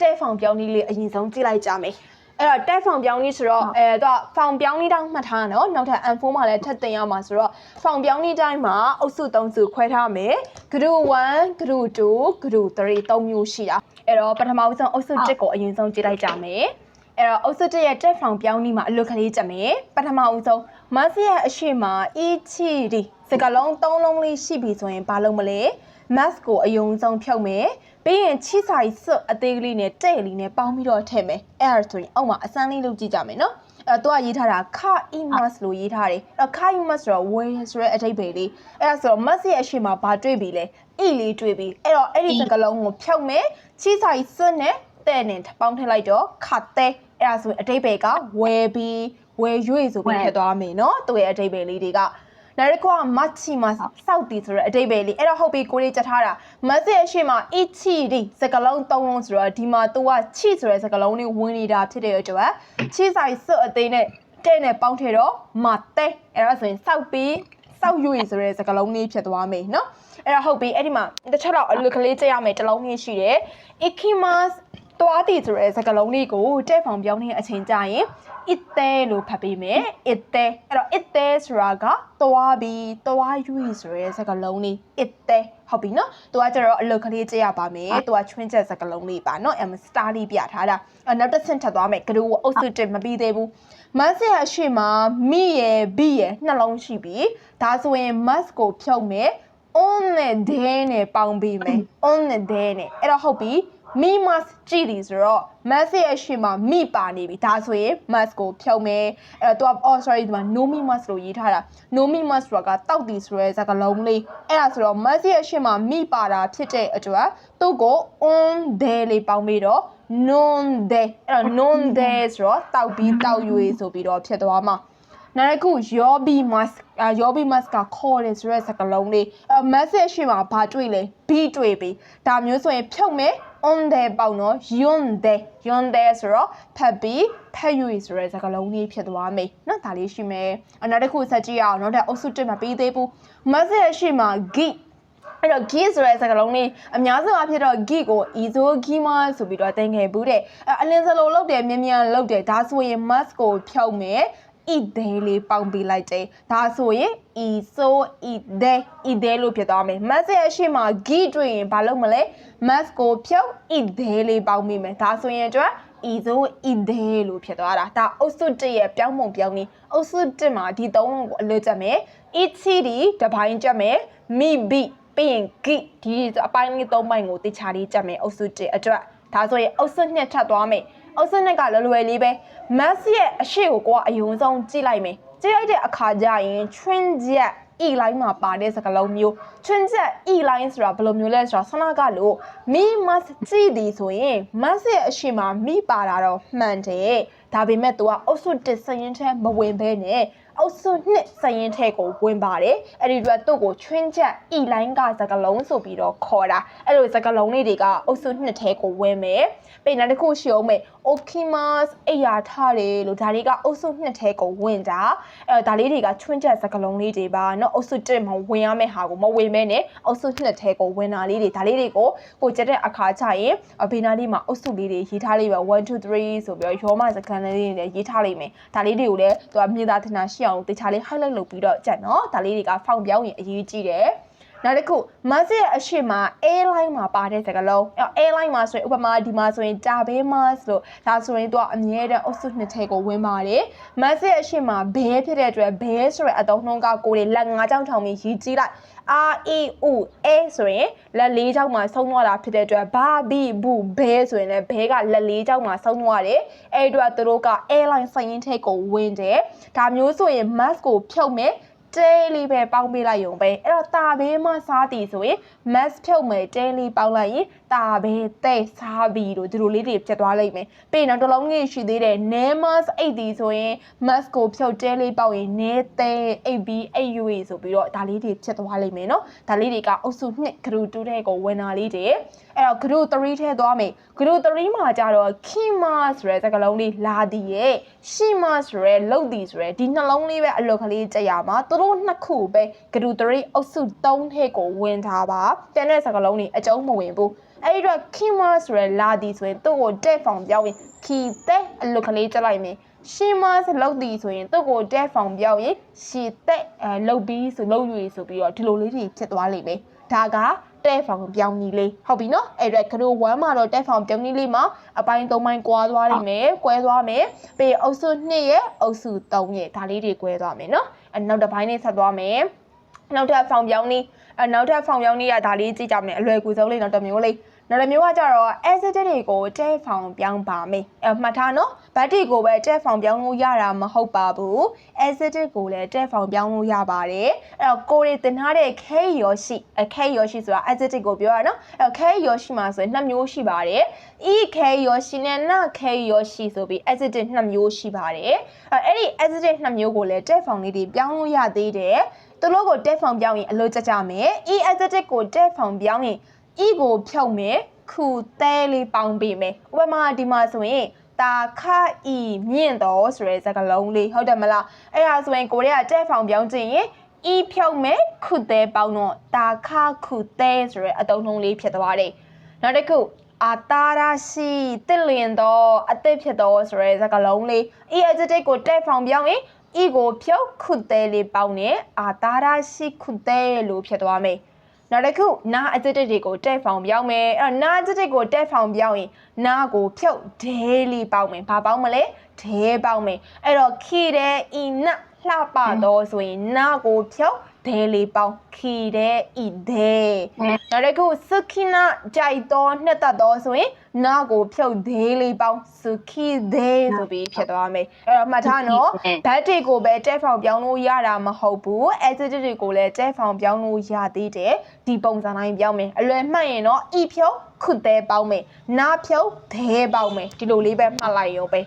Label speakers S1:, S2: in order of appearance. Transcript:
S1: တဲ့ဖောင်ပြောင်းနည်းလေးအရင်ဆုံးကြည့်လိုက်ကြမယ်အဲ့တော့တက်ဖောင်ပြောင်းနည်းဆိုတော့အဲတော့ဖောင်ပြောင်းနည်းတောင်းမှတ်ထားရနော်နောက်ထပ် M4 မှာလည်းထပ်တင်ရမှာဆိုတော့ဖောင်ပြောင်းနည်းတိုင်းမှာအုပ်စု3စုခွဲထားမယ် group 1 group 2 group 3 3မျိုးရှိတာအဲ့တော့ပထမဆုံးအုပ်စု1ကိုအရင်ဆုံးကြည့်လိုက်ကြမယ်အဲ့တော့အုပ်စု1ရဲ့တက်ဖောင်ပြောင်းနည်းမှာအလွတ်ကလေးကြက်မယ်ပထမဦးဆုံးမတ်ရဲ့အရှိမအီချီဒီစကလုံး3လုံးလေးရှိပြီဆိုရင်ဘာလုပ်မလဲ mask ကိုအယုံဆုံးဖြုတ်မယ် ပြီးရင်ချီစာရီစွတ်အသေးကလေးနဲ့တဲ့လေးနဲ့ပေါင်းပြီးတော့ထည့်မယ်အဲ့ဒါဆိုရင်အောက်မှာအစမ်းလေးလုပ်ကြည့်ကြမယ်နော်အဲ့တော့သူကရေးထားတာခါ imas လို့ရေးထားတယ်အဲ့ခါ imas ဆိုတော့ way ဆိုတဲ့အထိပ္ပယ်လေးအဲ့ဒါဆိုတော့ mask ရဲ့အရှိမဘာတွေ့ပြီလဲ e လေးတွေ့ပြီအဲ့တော့အဲ့ဒီစကလုံးကိုဖြုတ်မယ်ချီစာရီစွတ်နဲ့တဲ့နဲ့ပေါင်းထည့်လိုက်တော့ခါတဲ့အဲ့ဒါဆိုရင်အထိပ္ပယ်က way ပြီးဝယ်ရွေ့ဆိုပြီးထည့်သွားမယ်နော်သူ့ရဲ့အထိပ္ပယ်လေးတွေက နောက်တစ်ခုကမတ်ချီမစောက်တီဆိုတဲ့အတိတ်ပဲလေအဲ့တော့ဟုတ်ပြီကိုလေးကြထားတာမတ်ရဲ့အရှိမအချီဒီစကလုံးသုံးလုံးဆိုတော့ဒီမှာသူကချီဆိုတဲ့စကလုံးလေးဝင်နေတာဖြစ်တဲ့အတွက်ချီဆိုင်စွတ်အသေးနဲ့တဲ့နဲ့ပေါင်းထည့်တော့မတဲ့အဲ့ဒါဆိုရင်စောက်ပြီးစောက်ရွေဆိုတဲ့စကလုံးလေးဖြစ်သွားမယ်နော်အဲ့တော့ဟုတ်ပြီအဲ့ဒီမှာတစ်ချက်တော့အလွတ်ကလေးကြည့်ရမယ်တစ်လုံးလေးရှိတယ် ikimas သွားတည်ဆိုတဲ့စကားလုံးလေးကိုတဲ့ဖောင်ပြောင်းနေတဲ့အချိန်ကျရင် itte လို့ဖတ်ပေးမယ် itte အဲ့တော့ itte ဆိုတာကသွားပြီးသွားယူဆိုတဲ့စကားလုံးလေး itte ဟုတ်ပြီနော်သူကကျတော့အလုတ်ကလေးကြည့်ရပါမယ်သူကချွင်းချက်စကားလုံးလေးပါနော်အမစတာလေးပြထားတာအဲ့နောက်တစ်ဆင့်ထပ်သွားမယ်ကတူအုပ်စုတင်မပြီးသေးဘူးမတ်ဆက်အရှိမမိရယ်ဘီရယ်နှလုံးရှိပြီဒါဆိုရင် must ကိုဖြုတ်မယ် on နဲ့ day နဲ့ပေါင်းပြီးမယ် on နဲ့ day နဲ့အဲ့တော့ဟုတ်ပြီ me must ကြည့်သည်ဆိုတော့ must ရဲ့အရှိမမိပါနေပြီဒါဆိုရင် must ကိုဖြုတ်မယ်အဲ့တော့ तू oh sorry ဒီမှာ no me must လို့ရေးထားတာ no me must ဆိုတာကတောက်သည်ဆိုရဲစကားလုံးလေးအဲ့ဒါဆိုတော့ must ရဲ့အရှိမမိပါတာဖြစ်တဲ့အတွက်သူ့ကို on day လေးပေါင်းပြီးတော့ non day အဲ့တော့ non day ဆိုတော့တောက်ပြီးတောက်ရွေဆိုပြီးတော့ဖြစ်သွားမှာနောက်တစ်ခု yobi mask အာ yobi mask ကခေါ်တယ်ဆိုရဲစကားလုံးလေးအဲ message ရှိမှာဘာတွေ့လဲ b တွေ့ပြီဒါမျိုးဆိုရင်ဖြုတ်မယ် on the ပေါ့နော် yon de yon de ဆိုတော့ဖတ်ပြီးဖတ်ယူဆိုတဲ့စကားလုံးလေးဖြစ်သွားမယ်နော်ဒါလေးရှိမယ်အနောက်တစ်ခုဆက်ကြည့်ရအောင်နော်ဒါအုပ်စုတစ်မှာပြီးသေးဘူး message ရှိမှာ git အဲ့တော့ git ဆိုတဲ့စကားလုံးလေးအများဆုံးအဖြစ်တော့ git ကို iso gima ဆိုပြီးတော့သင်ခဲ့ဘူးတဲ့အလင်းစလိုလောက်တယ်မြန်မြန်လောက်တယ်ဒါဆိုရင် mask ကိုဖြုတ်မယ် ide လေးပေါင်းပေးလိုက်တယ်ဒါဆိုရင် iso ide ide လို့ဖြစ်သွားမယ် must ရဲ့အရှိမ gi တွေ့ရင်ဘာလုပ်မလဲ must ကိုဖြုတ် ide လေးပေါင်းမိမယ်ဒါဆိုရင်အတွက် iso ide လို့ဖြစ်သွားတာဒါအုပ်စု1ရဲ့ပြောင်းပုံပြောင်းနည်းအုပ်စု1မှာဒီသုံးလုံးကိုအလွတ်ချက်မယ် ichi ဒီတစ်ပိုင်းချက်မယ် mi bi ပြီးရင် gi ဒီအပိုင်းလေး၃ပိုင်းကိုတိချာလေးချက်မယ်အုပ်စု1အတွက်ဒါဆိုရင်အုပ်စု2ထပ်သွားမယ် အုပ်စု2ကလွယ်လွယ်လေးပဲ mass ရဲ့အရှိကိုကိုကအယုံဆုံးကြည့်လိုက်မယ်ကြည့်လိုက်တဲ့အခါကျရင် twin jet e line မှာပါတဲ့စကားလုံးမျိုး twin jet e line ဆိုတာဘယ်လိုမျိုးလဲဆိုတော့ဆန္ဒကလို့ me must ကြည့်သည်ဆိုရင် mass ရဲ့အရှိမှာမိပါတာတော့မှန်တယ်ဒါပေမဲ့ तू ကအုပ်စု1စရင်ထဲမဝင်ဘဲနဲ့ အုပ်စုနှစ်စရင်ထဲကိုဝင်ပါတယ်အဲ့ဒီအတွက်သူ့ကိုချွင်းချက်ဤလိုင်းကစကလုံးဆိုပြီးတော့ခေါ်တာအဲ့လိုစကလုံးလေးတွေကအုပ်စုနှစ်ထဲကိုဝင်မယ်ပြီးနောက်တစ်ခုရှိအောင်မယ် okimas အိယာထားတယ်လို့ဒါတွေကအုပ်စုနှစ်ထဲကိုဝင်တာအဲ့ဒါလေးတွေကချွင်းချက်စကလုံးလေးတွေပါเนาะအုပ်စု1မှာဝင်ရမယ့်ဟာကိုမဝင်မဲနဲ့အုပ်စုနှစ်ထဲကိုဝင်တာလေးတွေဒါလေးတွေကိုကိုကြက်တဲ့အခါကျရင်အဘေနာလေးမှာအုပ်စုလေးတွေရေးထားလေးပဲ1 2 3ဆိုပြီးတော့ရောမစကန်လေးတွေလည်းရေးထားလိမ့်မယ်ဒါလေးတွေကိုလည်းသူကမြေသားထင်တာရှိ အောင်တေချာလေး highlight လုပ်ပြီးတော့ကြက်နော်ဒါလေးတွေကဖောင်ပြောင်းရင်အရေးကြီးတယ် နောက်တစ်ခုမတ်ရဲ့အရှိမ airline မှာပါတဲ့စကားလုံးအဲ airline မှာဆိုရင်ဥပမာဒီမှာဆိုရင်တာဘေး mask လို့ဒါဆိုရင်သူကအမြဲတမ်းအုပ်စုနှစ်ထဲကိုဝင်ပါတယ်မတ်ရဲ့အရှိမဘဲဖြစ်တဲ့အတွက်ဘဲဆိုတဲ့အသုံးနှုန်းကကိုယ်တွေလက်ငါးချောင်းထောင်ပြီးရေးကြည့်လိုက် R E U A ဆိုရင်လက်လေးချောင်းမှာဆုံးသွားတာဖြစ်တဲ့အတွက်ဘာဘီဘူးဘဲဆိုရင်လည်းဘဲကလက်လေးချောင်းမှာဆုံးသွားတယ်အဲ့ဒီအတွက်သူတို့က airline ဆိုင်ရင်ထဲကိုဝင်တယ်ဒါမျိုးဆိုရင် mask ကိုဖြုတ်မယ် တဲလေးပဲပေါင်းပေးလိုက်ရုံပဲအဲ့တော့တာဘေးမှစားတည်ဆိုရင် mask ဖြုတ်မယ်တဲလေးပေါင်းလိုက်ရင်တာဘေးတဲ့စားပြီးတို့ဒီလိုလေးတွေပြတ်သွားလိမ့်မယ်ပြီးရင်နောက်တစ်လုံးလေးရှိသေးတယ် nemas အိတ်ဒီဆိုရင် mask ကိုဖြုတ်တဲလေးပေါက်ရင်နဲတဲ့အိတ်ပြီးအိတ်ယူရီဆိုပြီးတော့ဒါလေးတွေပြတ်သွားလိမ့်မယ်နော်ဒါလေးတွေကအုပ်စု2 group 2တဲ့ကိုဝင်တာလေးတွေအဲ့တော့ group 3ထဲသွားမယ် group 3မှာကြတော့ kima ဆိုတဲ့စကားလုံးလေးလာတည်ရဲ့ shima ဆိုတဲ့လုတ်တည်ဆိုတဲ့ဒီနှလုံးလေးပဲအလုတ်ကလေးကြက်ရမှာသူတို့နှစ်ခုပဲဂရူ3အုပ်စု3ထည့်ကိုဝင်ထားပါတန်တဲ့စကားလုံးတွေအကျုံးမဝင်ဘူးအဲ့ဒီတော့ kima ဆိုရယ်လာဒီဆိုရင်သူ့ကိုတက်ဖောင်ပြောင်းရင် key တဲ့အလုတ်ကလေးတက်လိုက်မယ်ရှီမတ်လောက်ဒီဆိုရင်သူ့ကိုတက်ဖောင်ပြောင်းရင်ရှီတက်အဲလောက်ပြီးဆိုလောက်ယူဆိုပြီးတော့ဒီလိုလေးတွေဖြစ်သွားလိမ့်မယ်ဒါက တဲ့ဖောင်ပြောင်းနည်းလေးဟုတ်ပြီနော်အဲ့ဒါကရို1မှာတော့တဲ့ဖောင်ပြောင်းနည်းလေးမှာအပိုင်း3ပိုင်းကွာသွားလိမ့်မယ်ကွဲသွားမယ်ပြီးအုပ်စု2ရဲ့အုပ်စု3ရဲ့ဒါလေးတွေကွဲသွားမယ်နော်အဲ့နောက်တစ်ပိုင်းနဲ့ဆက်သွားမယ်နောက်ထပ်ဖောင်ပြောင်းနည်းအနောက်ထပ်ဖောင်ပြောင်းနည်းကဒါလေးကြည့်ကြမယ်အလွယ်ကူဆုံးလေးနောက်တစ်မျိုးလေး နောက်တစ်မျိုးကကြတော့ acid တွေကိုတဲဖောင်ပြောင်းပါမယ်အမှတ်ထားနော်ဘတ်တီကိုပဲတဲဖောင်ပြောင်းလို့ရတာမဟုတ်ပါဘူး acid ကိုလည်းတဲဖောင်ပြောင်းလို့ရပါတယ်အဲ့တော့ကိုရီတင်ထားတဲ့ K ရောရှိအ K ရောရှိဆိုတာ acid ကိုပြောရနော်အဲ့တော့ K ရောရှိမှာဆိုရင်နှစ်မျိုးရှိပါတယ် E K ရောရှိနဲ့န K ရောရှိဆိုပြီး acid နှစ်မျိုးရှိပါတယ်အဲ့အဲ့ဒီ acid နှစ်မျိုးကိုလည်းတဲဖောင်လေးတွေပြောင်းလို့ရသေးတယ်သူတို့ကိုတဲဖောင်ပြောင်းရင်အလို့ကြကြမယ် E acid ကိုတဲဖောင်ပြောင်းရင် E ကိုဖြုတ်မယ်ခုသဲလေးပေါင်းပေးမယ်ဥပမာဒီမှာဆိုရင်တာခဤမြင့်တော်ဆိုတဲ့စကားလုံးလေးဟုတ်တယ်မလားအဲ့ဒါဆိုရင်ကိုရီးယားတဲ့ဖောင်ပြောင်းခြင်းရင်ဤဖြုတ်မယ်ခုသဲပေါင်းတော့တာခခုသဲဆိုတဲ့အတုံးလုံးလေးဖြစ်သွားတယ်နောက်တစ်ခုအာတာရာရှိတစ်လျင်တော့အသစ်ဖြစ်တော့ဆိုရဲစကားလုံးလေး e adjective ကိုတက်ဖောင်ပြောင်းရင် e ကိုဖြုတ်ခုသဲလေးပေါင်းနေအာတာရာရှိခုသဲလို့ဖြစ်သွားမယ် နောက်တစ်ခုနာအကျစ်တွေကိုတက်ဖောင်ပြောင်းမယ်အဲ့တော့နာအကျစ်ကိုတက်ဖောင်ပြောင်းရင်နာကိုဖြုတ်ဒဲလေးပေါင်းမယ်ဘာပေါင်းမလဲဒဲပေါင်းမယ်အဲ့တော့ခီတဲ့ဤနလှပတော့ဆိုရင်နာကိုဖြုတ် ဒဲလေးပေါင်းခီတဲ့ဤဒဲနောက်တစ်ခုစခိနာကြိုက်တော့နှစ်သက်တော့ဆိုရင်နာကိုဖြုတ်ဒဲလေးပေါင်းစခိဒဲဆိုပြီးဖြစ်သွားမယ်အဲ့တော့မှတ်ထားနော်ဘတ်တွေကိုပဲတဲဖောင်ပြောင်းလို့ရတာမဟုတ်ဘူး acid တွေကိုလည်းတဲဖောင်ပြောင်းလို့ရသေးတယ်ဒီပုံစံတိုင်းပြောင်းမယ်အလွယ်မှတ်ရင်တော့ e ဖြုတ်ခုသဲပေါင်းမယ်နာဖြုတ်ဒဲပေါင်းမယ်ဒီလိုလေးပဲမှတ်လိုက်ရောပဲ